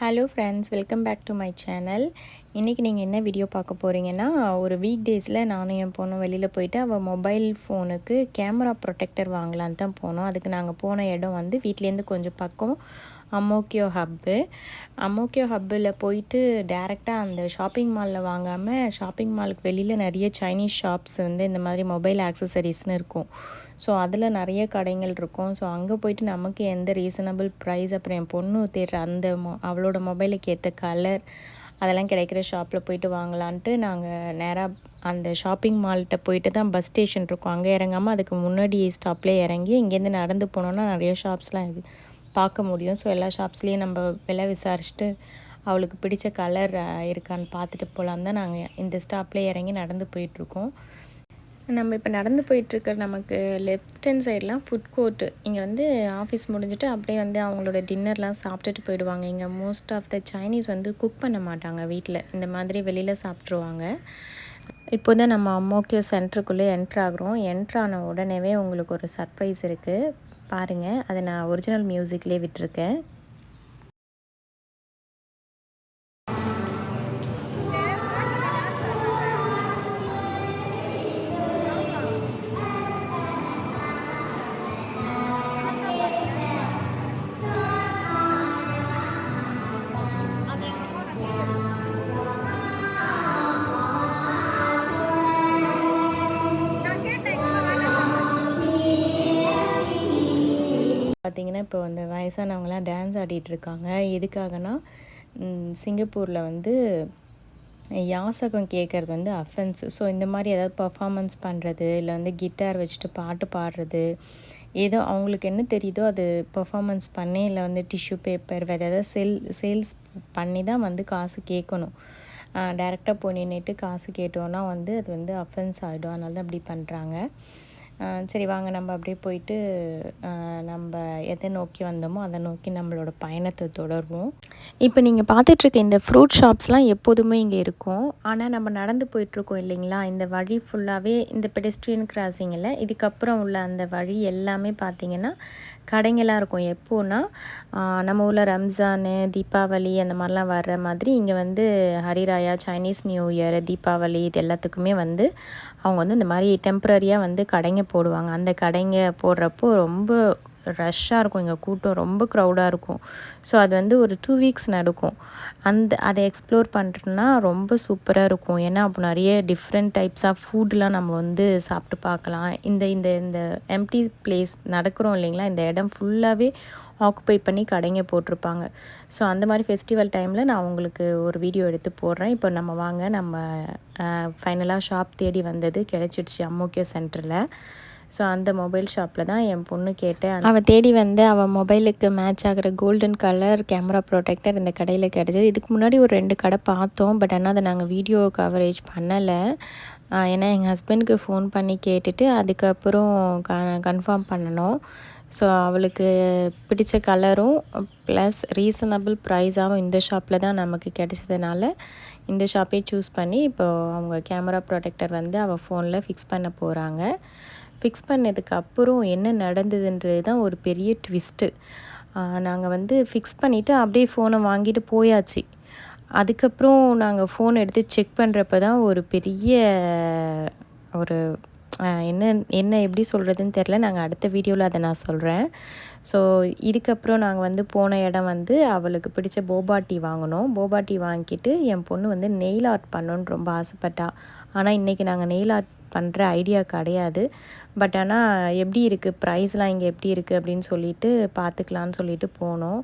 Hello friends welcome back to my channel இன்றைக்கி நீங்கள் என்ன வீடியோ பார்க்க போகிறீங்கன்னா ஒரு வீக் டேஸில் நானும் என் பொண்ணும் வெளியில் போயிட்டு அவள் மொபைல் ஃபோனுக்கு கேமரா ப்ரொடெக்டர் வாங்கலான்னு தான் போனோம். அதுக்கு நாங்கள் போன இடம் வந்து வீட்லேருந்து கொஞ்சம் பக்கம் அமோக்கியோ ஹப்பு. அமோக்கியோ ஹப்பில் போயிட்டு டேரெக்டாக அந்த ஷாப்பிங் மாலில் வாங்காமல் ஷாப்பிங் மாலுக்கு வெளியில் நிறைய சைனீஸ் ஷாப்ஸ் வந்து இந்த மாதிரி மொபைல் ஆக்சசரிஸ்னு இருக்கும். ஸோ அதில் நிறைய கடைகள் இருக்கும். ஸோ அங்கே போயிட்டு நமக்கு எந்த ரீசனபிள் ப்ரைஸ் அப்புறம் என் பொண்ணு தேடுற அந்த மொ அவளோட மொபைலுக்கு ஏற்ற கலர் அதெல்லாம் கிடைக்கிற ஷாப்பில் போயிட்டு வாங்கலான்ட்டு நாங்கள் நேராக அந்த ஷாப்பிங் மால்கிட்ட போயிட்டு தான் பஸ் ஸ்டேஷன் இருக்கும். அங்கே இறங்காமல் அதுக்கு முன்னாடி ஸ்டாப்லேயே இறங்கி இங்கேருந்து நடந்து போனோன்னா நிறைய ஷாப்ஸ்லாம் இருக்குது பார்க்க முடியும். ஸோ எல்லா ஷாப்ஸ்லேயும் நம்ம விலை விசாரிச்சுட்டு அவளுக்கு பிடிச்ச கலர் இருக்கான்னு பார்த்துட்டு போகலான் தான் நாங்கள் இந்த ஸ்டாப்லேயே இறங்கி நடந்து போயிட்டுருக்கோம். நம்ம இப்போ நடந்து போயிட்டுருக்க நமக்கு லெஃப்ட் ஹேண்ட் சைட்லாம் ஃபுட் கோர்ட்டு இங்கே வந்து ஆஃபீஸ் முடிஞ்சுட்டு அப்படியே வந்து அவங்களோட டின்னர்லாம் சாப்பிட்டுட்டு போயிடுவாங்க. இங்கே மோஸ்ட் ஆஃப் த சைனீஸ் வந்து குக் பண்ண மாட்டாங்க வீட்டில் இந்த மாதிரி வெளியில் சாப்பிட்ருவாங்க இப்போ தான் நம்ம அம்மோக்கியோ சென்டருக்குள்ளே என்ட்ரு என்ட்ரான என்ட்ரு ஆன உடனேவே உங்களுக்கு ஒரு சர்ப்ரைஸ் இருக்குது பாருங்கள் அதை நான் ஒரிஜினல் மியூசிக்லேயே விட்டுருக்கேன். பார்த்திங்கன்னா இப்போ வந்து வயசானவங்களாம் டான்ஸ் ஆடிட்டுருக்காங்க. எதுக்காகனா சிங்கப்பூரில் வந்து யாசகம் கேட்குறது வந்து அஃபென்ஸ் ஸோ இந்த மாதிரி ஏதாவது பர்ஃபாமன்ஸ் பண்ணுறது இல்லை வந்து கிட்டார் வச்சுட்டு பாட்டு பாடுறது ஏதோ அவங்களுக்கு என்ன தெரியுதோ அது பர்ஃபாமன்ஸ் பண்ணி இல்லை வந்து டிஷ்யூ பேப்பர் வேறு ஏதாவது செல் சேல்ஸ் பண்ணி தான் வந்து காசு கேட்கணும் டேரெக்டாக போய் நின்றுட்டு காசு கேட்டோன்னா வந்து அது வந்து அஃபென்ஸ் ஆகிடும் அதனால தான் அப்படி பண்ணுறாங்க சரி வாங்க நம்ம அப்படியே போயிட்டு நம்ம எதை நோக்கி வந்தோமோ அதை நோக்கி நம்மளோட பயணத்தை தொடர்வோம். இப்போ நீங்கள் பார்த்துட்ருக்க இந்த ஃப்ரூட் ஷாப்ஸ்லாம் எப்போதுமே இங்கே இருக்கும். ஆனால் நம்ம நடந்து போயிட்டுருக்கோம் இல்லைங்களா? இந்த வழி ஃபுல்லாகவே இந்த பெடஸ்ட்ரியன் கிராசிங்கில் இதுக்கப்புறம் உள்ள அந்த வழி எல்லாமே பார்த்திங்கன்னா கடைங்களாக இருக்கும். எப்போன்னா நம்ம ஊரில் ரம்ஜானு தீபாவளி அந்த மாதிரிலாம் வர்ற மாதிரி இங்கே வந்து Hari Raya Chinese new year Deepavali இது எல்லாத்துக்குமே வந்து அவங்க வந்து இந்த மாதிரி டெம்ப்ரரியாக வந்து கடைங்க போடுவாங்க. அந்த கடைங்க போடுறப்போ ரொம்ப ரஷ்ஷாக இருக்கும். இங்கே கூட்டம் ரொம்ப க்ரௌடாக இருக்கும். ஸோ அது வந்து ஒரு டூ வீக்ஸ் நடக்கும். அந்த அதை எக்ஸ்ப்ளோர் பண்ணுறதுனா ரொம்ப சூப்பராக இருக்கும். ஏன்னா அப்போ நிறைய டிஃப்ரெண்ட் டைப்ஸ் ஆஃப் ஃபுட்லாம் நம்ம வந்து சாப்பிட்டு பார்க்கலாம். இந்த இந்த இந்த எம்டி பிளேஸ் நடக்கிறோம் இல்லைங்களா? இந்த இடம் ஃபுல்லாகவே ஆக்குப்பை பண்ணி கடைங்க போட்டிருப்பாங்க. ஸோ அந்த மாதிரி ஃபெஸ்டிவல் டைமில் நான் உங்களுக்கு ஒரு வீடியோ எடுத்து போடுறேன். இப்போ நம்ம வாங்க நம்ம ஃபைனலாக ஷாப் தேடி வந்தது கிடச்சிடுச்சு அம்மோக்கிய சென்டரில் ஸோ அந்த மொபைல் ஷாப்பில் தான் என் பொண்ணு கேட்டேன். அவள் தேடி வந்து அவள் மொபைலுக்கு மேட்ச் ஆகிற கோல்டன் கலர் கேமரா ப்ரொடெக்டர் இந்த கடையில் கிடச்சிது. இதுக்கு முன்னாடி ஒரு ரெண்டு கடை பார்த்தோம் பட் ஆனால் அதை நாங்கள் வீடியோ கவரேஜ் பண்ணலை. ஏன்னா எங்கள் ஹஸ்பண்டுக்கு ஃபோன் பண்ணி கேட்டுட்டு அதுக்கப்புறம் க கன்ஃபார்ம் பண்ணணும். ஸோ அவளுக்கு பிடிச்ச கலரும் ப்ளஸ் ரீசனபிள் ப்ரைஸாகவும் இந்த ஷாப்பில் தான் நமக்கு கிடைச்சதுனால இந்த ஷாப்பே சூஸ் பண்ணி இப்போது அவங்க கேமரா ப்ரொடெக்டர் வந்து அவள் ஃபோனில் ஃபிக்ஸ் பண்ண போகிறாங்க ஃபிக்ஸ் பண்ணதுக்கு அப்புறம் என்ன நடந்ததுன்றது தான் ஒரு பெரிய ட்விஸ்ட்டு நாங்கள் வந்து ஃபிக்ஸ் பண்ணிவிட்டு அப்படியே ஃபோனை வாங்கிட்டு போயாச்சு. அதுக்கப்புறம் நாங்கள் ஃபோன் எடுத்து செக் பண்ணுறப்ப தான் ஒரு பெரிய ஒரு என்ன என்ன எப்படி சொல்கிறதுன்னு தெரில நாங்கள் அடுத்த வீடியோவில் அதை நான் சொல்கிறேன் ஸோ இதுக்கப்புறம் நாங்கள் வந்து போன இடம் வந்து அவளுக்கு பிடிச்ச போபாட்டி வாங்கினோம். போபாட்டி வாங்கிட்டு என் பொண்ணு வந்து நெயில் ஆர்ட் பண்ணணுன்னு ரொம்ப ஆசைப்பட்டா. ஆனால் இன்றைக்கி நாங்கள் நெயில் ஆர்ட் பண்ணுற ஐடியா கிடையாது. பட் ஆனால் எப்படி இருக்குது ப்ரைஸ்லாம் இங்கே எப்படி இருக்குது அப்படின்னு சொல்லிட்டு பார்த்துக்கலான்னு சொல்லிட்டு போனோம்.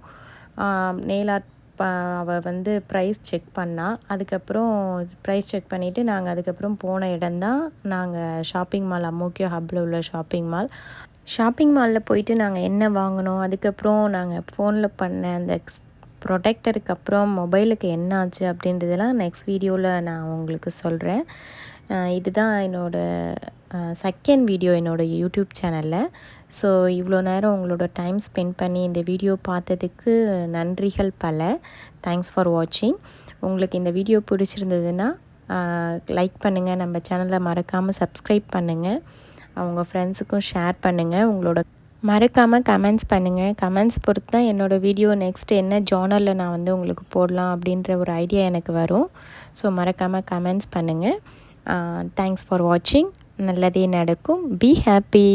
நெயில் ஆர்ட் ப அவள் வந்து ப்ரைஸ் செக் பண்ணா. அதுக்கப்புறம் ப்ரைஸ் செக் பண்ணிவிட்டு நாங்கள் அதுக்கப்புறம் போன இடம்தான் நாங்கள் ஷாப்பிங் மால் அம்மோக்கியோ ஹப்பில் உள்ள ஷாப்பிங் மால் ஷாப்பிங் மாலில் போயிட்டு நாங்கள் என்ன வாங்கினோம்? அதுக்கப்புறம் நாங்கள் ஃபோனில் பண்ண அந்த ப்ரொடெக்டருக்கு அப்புறம் மொபைலுக்கு என்ன ஆச்சு அப்படின்றதெல்லாம் நெக்ஸ்ட் வீடியோவில் நான் உங்களுக்கு சொல்கிறேன் இதுதான் என்னோடய செகண்ட் வீடியோ என்னோடய யூடியூப் சேனலில் ஸோ இவ்வளோ நேரம் உங்களோட டைம் ஸ்பெண்ட் பண்ணி இந்த வீடியோ பார்த்ததுக்கு நன்றிகள் பல. தேங்க்ஸ் ஃபார் வாட்சிங் உங்களுக்கு இந்த வீடியோ பிடிச்சிருந்ததுன்னா லைக் பண்ணுங்கள் நம்ம சேனலை மறக்காமல் சப்ஸ்கிரைப் பண்ணுங்கள் அவங்க ஃப்ரெண்ட்ஸுக்கும் ஷேர் பண்ணுங்கள் உங்களோட மறக்காமல் கமெண்ட்ஸ் பண்ணுங்கள் கமெண்ட்ஸ் பொறுத்து தான் என்னோடய வீடியோ நெக்ஸ்ட் என்ன ஜேர்னலில் நான் வந்து உங்களுக்கு போடலாம் அப்படின்ற ஒரு ஐடியா எனக்கு வரும். ஸோ மறக்காமல் கமெண்ட்ஸ் பண்ணுங்கள் தேங்க்ஸ் ஃபார் வாட்சிங் நல்லதே நடக்கும். Be happy